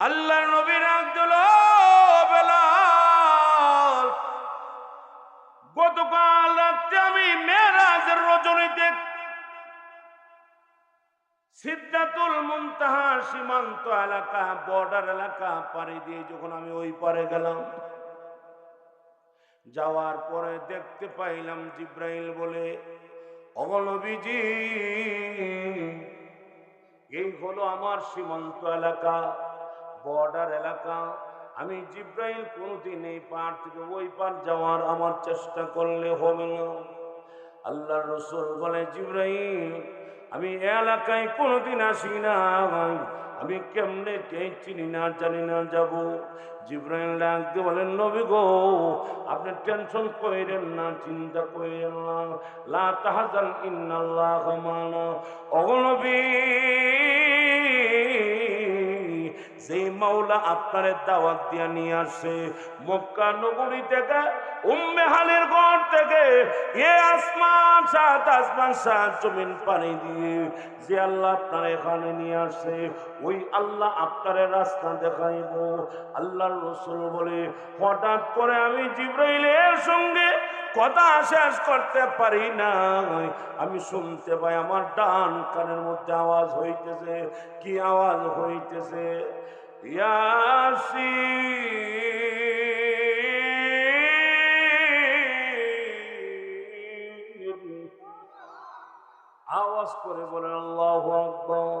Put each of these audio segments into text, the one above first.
আল্লাহর নবীর গতকাল রাত্রে আমি মেরাজের রজনীতে সিদ্ধাতুল মুনতাহা সীমান্ত এলাকা, বর্ডার এলাকা পাড়ি দিয়ে যখন আমি ওই পারে গেলাম, যাওয়ার পরে দেখতে পাইলাম জিব্রাইল বলে অগলবিজি এই হলো আমার সীমান্ত এলাকা। বর্ডার এলাকা। আমি জিব্রাইল কোনোদিন এই পার থেকে ওই পার যাওয়ার আমার চেষ্টা করলে হবে না। আল্লাহ রসুল বলে, জিব্রাইল, আমি এলাকায় কোনোদিন আসি না আমি কেমনে কে চিনি না, জানি না যাব। জিব্রাইল ডাকতে বলেন নবী গো, আপনি টেনশন কইরেন না, চিন্তা কইরেন না। লা তাহাজান ইন্নাল্লাহ মানা। অগনবী যে মাওলা আপনার দাওয়াত দিয়া নিয়ে আসে, মক্কা নগরী থেকে, উম্মে হালের থেকে, এ আসমান সাত আসমান সাত জমিন পানি দিয়ে যে আল্লাহ আপনার এখানে নিয়ে আসে, ওই আল্লাহ আপনার রাস্তা দেখাইব। আল্লাহর রসুল বলে, হঠাৎ করে আমি জিব্রাইলের সঙ্গে কথা শেষ করতে পারি না আমি শুনতে পাই আমার ডান কানের মধ্যে আওয়াজ হইতেছে। কি আওয়াজ হইতেছে? ইয়াসি আওয়াজ করে বলেন, আল্লাহ আকবর।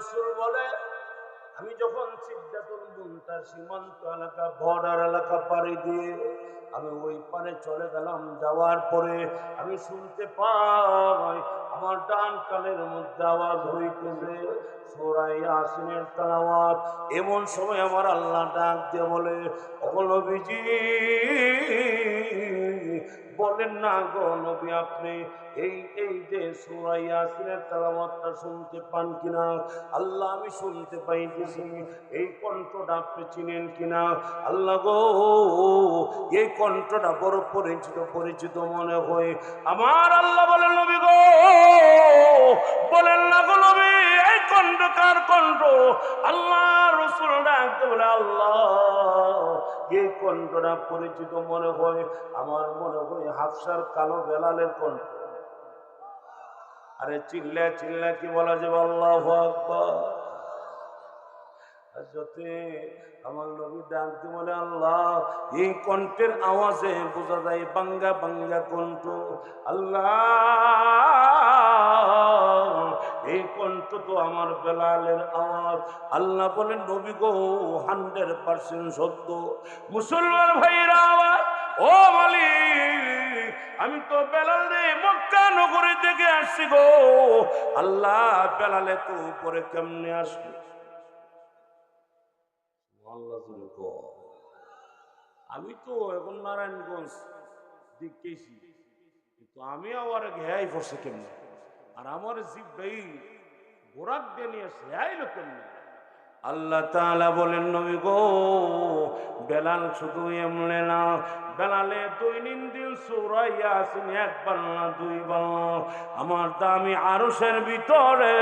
রসুল বলে, আমি যখন সিদ্ধাতুল মুনতার সীমান্ত এলাকা, বর্ডার এলাকা পাড়ি দিয়ে আমি ওই পারে চলে গেলাম, যাওয়ার পরে আমি শুনতে পাই আমার ডান কানের মধ্যে আওয়াজ হইতেছে। সোরাই আসিনের তালাওয়াত। এমন সময় আমার আল্লাহ ডাক দিয়ে বলে অগলবিজি বলেন না গো আপনি এই এই যে সুরাই ইয়াসিনের তেলাওয়াতটা শুনতে পান কিনা? আল্লাহ, আমি শুনতে পাইতেছি। এই কণ্ঠটা আপনি চিনেন কিনা? আল্লাহ গো, এই কণ্ঠটা বড় পরিচিত পরিচিত মনে হয়। আমার আল্লাহ বলেন, নবী গো বলেন না গো নবী এই কণ্ঠ কার কণ্ঠ আল্লাহ রসুল ডাকতে বলে, আল্লাহ, এই কণ্ঠটা পরিচিত মনে হয়, আমার মনে হয় হাফসার কালো বেলালের কণ্ঠ আরে চিল্লা চিল্লা কি বলা যাবে? আল্লাহ আকবার। হাজরতে আমার নবী ডাকতে বলে, আল্লাহ, এই কণ্ঠের আওয়াজে বোঝা যায় বাঙ্গা বাঙ্গা কণ্ঠ। আল্লাহ, এই কণ্ঠ তো আমার বেলালের আওয়াজ। আল্লাহ বলেন, নবী গো, হান্ড্রেড পার্সেন্ট সত্য। মুসলমান ভাইয়ের আওয়াজ ও মালিক, আমি তো বেলাল রে মক্কা নগরী থেকে আসছি গো। আল্লাহ, বেলালে তো উপরে কেমনে আসবে? আল্লাহ কও। আমি তো এখন নারায়ণগঞ্জ দিক কিন্তু আমি আবার ঘেয়াই ফসে কেমন আর আমার জীব ভাই গোরাক দিয়ে নিয়ে আইলো কেমনে আল্লাহ তালা বলেন, নবী গো, বেলাল শুধু এমনে না, বেলালে দৈনন্দিন সুরাই আসেন একবার না দুইবার। আমার দামি আরসের ভিতরে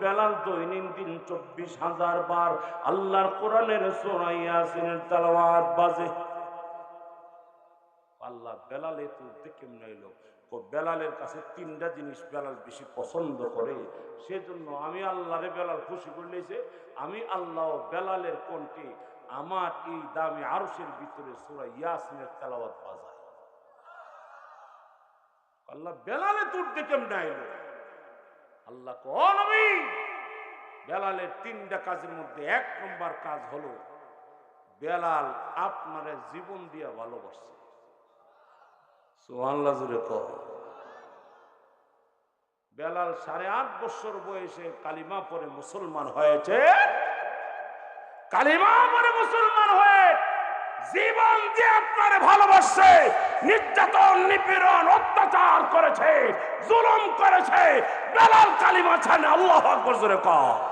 বেলাল দৈনন্দিন চব্বিশ হাজার বার আল্লাহর কোরআনের সুরাই আসেনের তালাওয়াত বাজে। আল্লাহ বেলালে তো কেমন এলো ও বেলালের কাছে তিনটা জিনিস বেলাল বেশি পছন্দ করে, সেজন্য আমি আল্লাহরে বেলাল খুশি করলেছে আমি আল্লাহ বেলালের কোনটি আমার এই দামি আরসের ভিতরে সুরা ইয়াসিনের তেলাওয়াত বাজায় আল্লাহ বেলালে কেমন এলো আল্লাহ কোন আমি বেলালের তিনটা কাজের মধ্যে এক নম্বর কাজ হলো, বেলাল আপনারে জীবন দিয়া ভালোবাসছে সুবহানাল্লাহ জুড়ে বেলাল সাড়ে আট বছর বয়সে কালিমা পরে মুসলমান হয়েছে। কালিমা পরে মুসলমান হয়ে জীবন দিয়ে আপনার ভালোবাসছে নির্যাতন, নিপীড়ন, অত্যাচার করেছে, জুলুম করেছে, বেলাল কালিমা ছাড়ে আল্লাহ আকবর কর